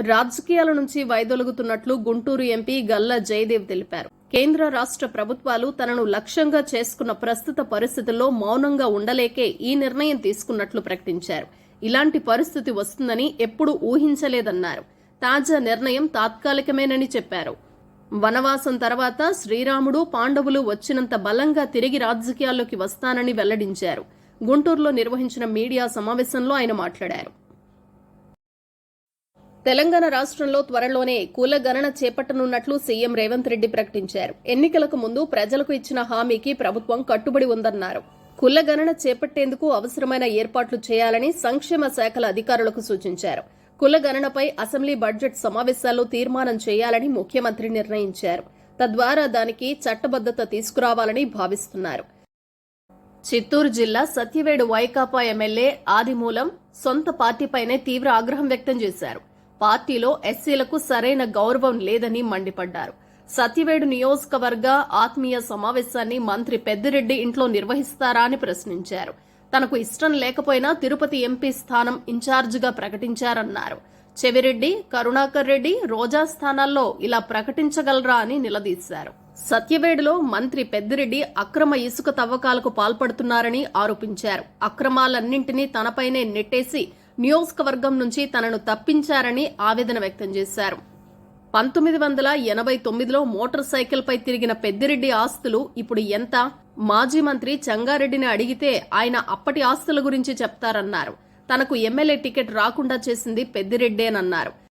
రాజకీయాల నుంచి వైదొలుగుతున్నట్లు గుంటూరు ఎంపీ గల్లా జయదేవ్ తెలిపారు. కేంద్ర రాష్ట్ర ప్రభుత్వాలు తనను లక్ష్యంగా చేసుకున్న ప్రస్తుత పరిస్థితుల్లో మౌనంగా ఉండలేకే ఈ నిర్ణయం తీసుకున్నట్లు ప్రకటించారు. ఇలాంటి పరిస్థితి వస్తుందని ఎప్పుడూ ఊహించలేదన్నారు. తాజా నిర్ణయం తాత్కాలికమేనని చెప్పారు. వనవాసం తర్వాత శ్రీరాముడు పాండవులు వచ్చినంత బలంగా తిరిగి రాజకీయాల్లోకి వస్తానని వెల్లడించారు. గుంటూరులో నిర్వహించిన మీడియా సమావేశంలో ఆయన మాట్లాడారు. తెలంగాణ రాష్ట్రంలో త్వరలోనే కుల గణన చేపట్టనున్నట్లు సీఎం రేవంత్ రెడ్డి ప్రకటించారు. ఎన్నికలకు ముందు ప్రజలకు ఇచ్చిన హామీకి ప్రభుత్వం కట్టుబడి ఉందన్నారు. కుల గణన చేపట్టేందుకు అవసరమైన ఏర్పాట్లు చేయాలని సంక్షేమ శాఖల అధికారులకు సూచించారు. కుల గణనపై అసెంబ్లీ బడ్జెట్ సమావేశాల్లో తీర్మానం చేయాలని ముఖ్యమంత్రి నిర్ణయించారు. తద్వారా దానికి చట్టబద్దత తీసుకురావాలని భావిస్తున్నారు. చిత్తూరు జిల్లా సత్యవేడు వైకాపా ఎమ్మెల్యే ఆదిమూలం సొంత పార్టీపైనే తీవ్ర ఆగ్రహం వ్యక్తం చేశారు. పార్టీలో ఎస్సీలకు సరైన గౌరవం లేదని మండిపడ్డారు. సత్యవేడు నియోజకవర్గ ఆత్మీయ సమావేశాన్ని మంత్రి పెద్దిరెడ్డి ఇంట్లో నిర్వహిస్తారా అని ప్రశ్నించారు. తనకు ఇష్టం లేకపోయినా తిరుపతి ఎంపీ స్థానం ఇన్ఛార్జిగా ప్రకటించారన్నారు. చెవిరెడ్డి కరుణాకర్ రెడ్డి రోజా స్థానాల్లో ఇలా ప్రకటించగలరా అని నిలదీశారు. సత్యవేడులో మంత్రి పెద్దిరెడ్డి అక్రమ ఇసుక తవ్వకాలకు పాల్పడుతున్నారని ఆరోపించారు. అక్రమాలన్నింటినీ తనపైనే నెట్టేసి నియోజకవర్గం నుంచి తనను తప్పించారని ఆవేదన వ్యక్తం చేశారు. పంతొమ్మిది వందల ఎనభై తొమ్మిదిలో మోటార్ సైకిల్పై తిరిగిన పెద్దిరెడ్డి ఆస్తులు ఇప్పుడు ఎంత? మాజీ మంత్రి చంగారెడ్డిని అడిగితే ఆయన అప్పటి ఆస్తుల గురించి చెప్తారన్నారు. తనకు ఎమ్మెల్యే టికెట్ రాకుండా చేసింది పెద్దిరెడ్డేనన్నారు.